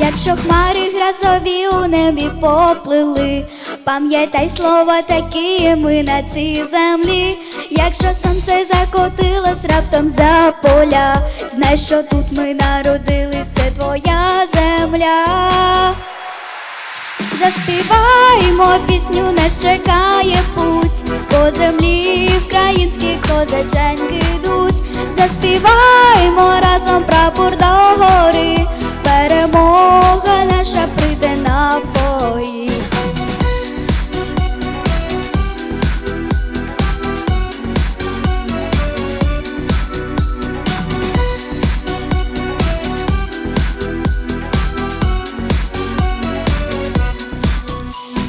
Якщо хмари грозові у небі поплили, пам'ятай слова такі ми на цій землі. Якщо сонце закотилось раптом за поля, знай, що тут ми народились, це твоя земля. Заспіваємо пісню, нас чекає путь, по землі українські козаченьки йдуть. Заспіваємо разом прапор до гори,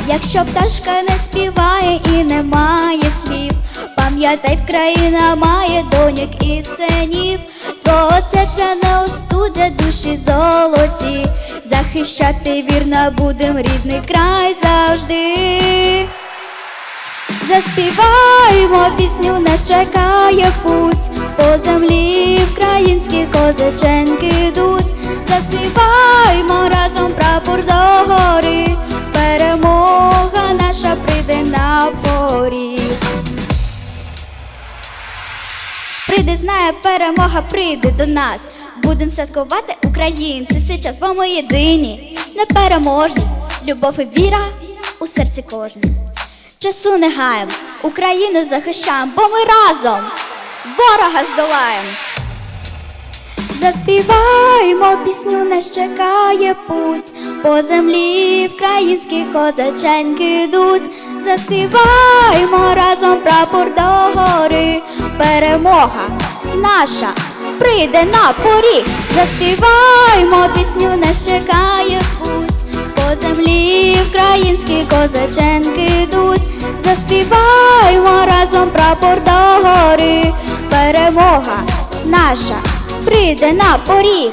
Якщо пташка не співає і не має слів, пам'ятай, країна має доньок і синів, твого серця не остудять душі золоті, захищати вірно будем рідний край завжди. Заспіваємо пісню, нас чекає путь, по землі українські козаченки йдуть. Заспіваємо разом прапор Прийде, знає, перемога прийде до нас. Будем святкувати українці сейчас, бо ми єдині, непереможні. Любов і віра у серці кожній. Часу не гаєм, Україну захищаємо, бо ми разом ворога здолаєм. Заспіваємо пісню, нас чекає путь, по землі українські козаченьки йдуть. Заспіваємо разом прапор до гори, перемога наша прийде на поріг. заспіваймо пісню, нас чекає путь, по землі українські козаченки йдуть. Заспіваємо разом прапор до гори, перемога наша прийде на поріг.